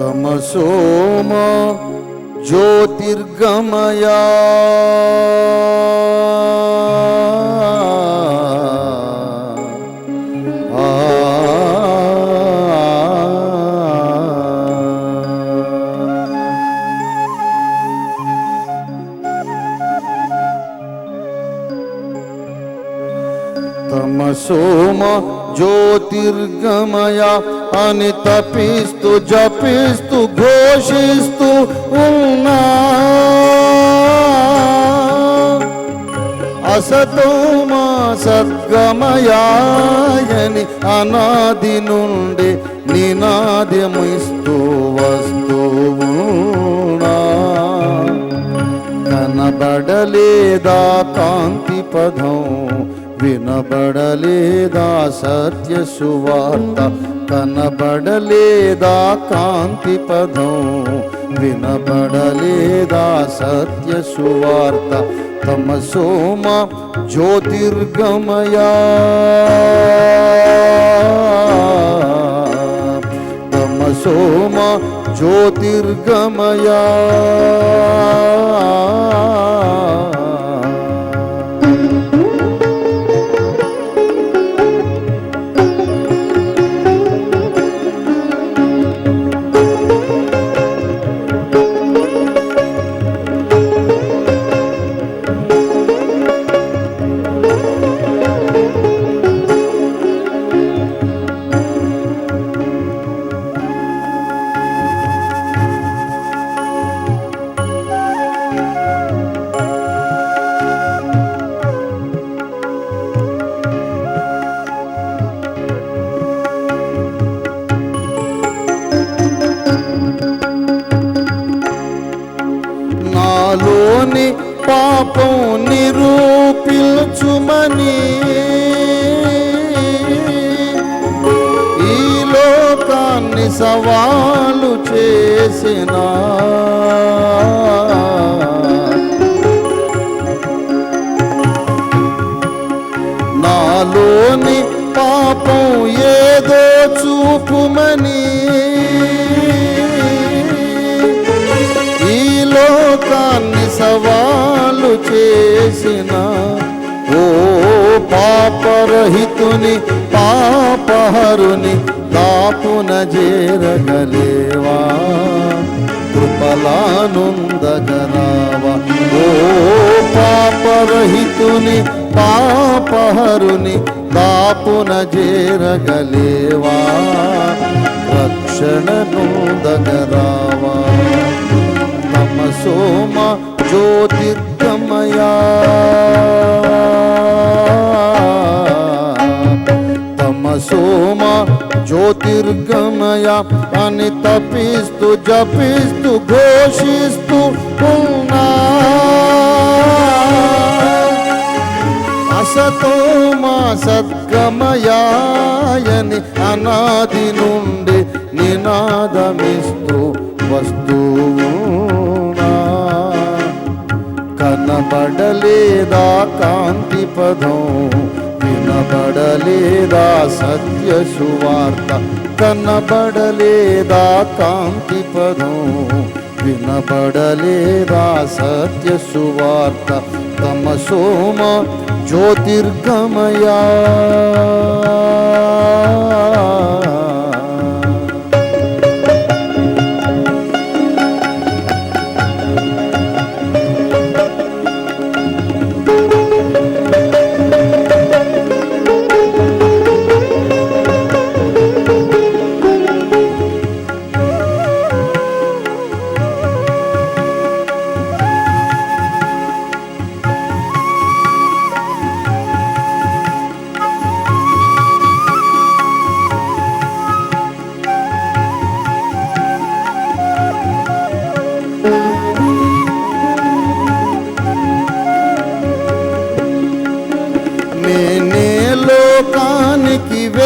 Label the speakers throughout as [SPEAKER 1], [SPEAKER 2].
[SPEAKER 1] तमसोम ज्योतिर्गमया జ్యోతిర్గమయా తమసోమ జ్యోతిర్గమయ అని తపిస్తూ జపిస్తూ ఘోషిస్తూ ఉన్నా. అసతోమా సద్గమయాయని అనాది నుండి నినాదమిస్తూ వస్తువునా కనబడలేదా కాంతి పదం? వినబడలేదా సత్య సువార్త? కనబడలేదా కాంతి పదం? వినబడలేదా సత్య సువార్త? తమ సోమ జ్యోతిర్గమయా? తమ సోమ జ్యోతిర్గమయా? సవాలు చేసిన నాలోని పాపం ఏదో చూపుమని ఈ లోకాన్ని సవాలు చేసిన పాపరహితుని పాపహరుని దాపున చేరగలేవా? కృపలానుందగరావా ఓ పాపరహితుని పాపహరుని దాపున చేరగలేవా? రక్షణనుందగరావా? నమ సోమ జ్యోతిర్గమయా జ్యోతిర్గమయ అని తపిస్తూ జపిస్తూ ఘోషిస్తూ ఉన్నా. అసతో మా సద్గమయాయని అనాది నుండి నినాదమిస్తూ వస్తువునా. కనబడలేదా కాంతి పదం? न पडलेदा सत्य सुवार्ता तन पडलेदा कान्तिपदो विन पडलेदा सत्य सुवार्ता तम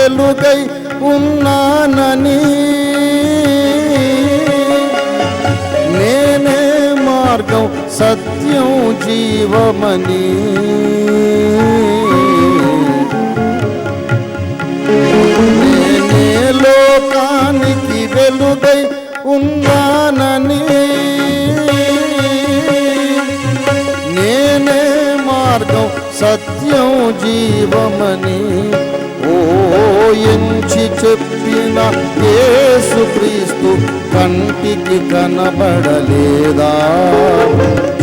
[SPEAKER 1] వెలుగై ఉన్నానని. నేనే మార్గం సత్యం జీవమని. నేనే లోకానికి వెలుగై ఉన్నానని. నేనే మార్గం సత్యం జీవమని. చెప్పిన యేసు క్రీస్తు కంటికి కనబడలేదా?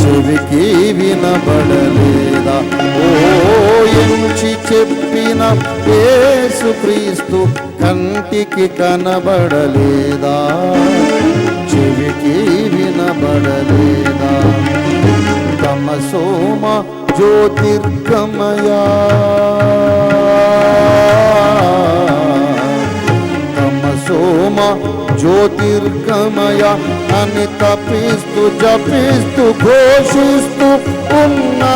[SPEAKER 1] చెవికి వినబడలేదా? ఓ ఎంచి చెప్పిన యేసు క్రీస్తు కంటికి కనబడలేదా? చెవికి వినబడలేదా? తమ సోమ జ్యోతిర్గమయా? జ్యోతిర్గమయ అని తపిస్తూ జపిస్తూ ఘోషిస్తూ ఉన్నా.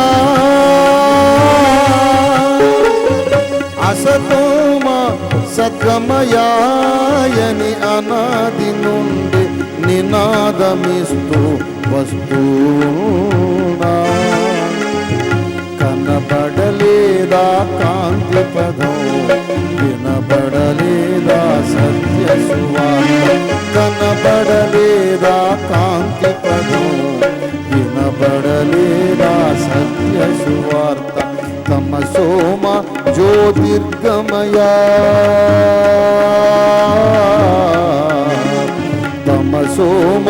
[SPEAKER 1] అసతోమ సద్గమయాయని అనాది నుండి నినాదమిస్తూ వస్తూనా కనబడలేదా కా జ్యోతిర్గమయా తమ సోమ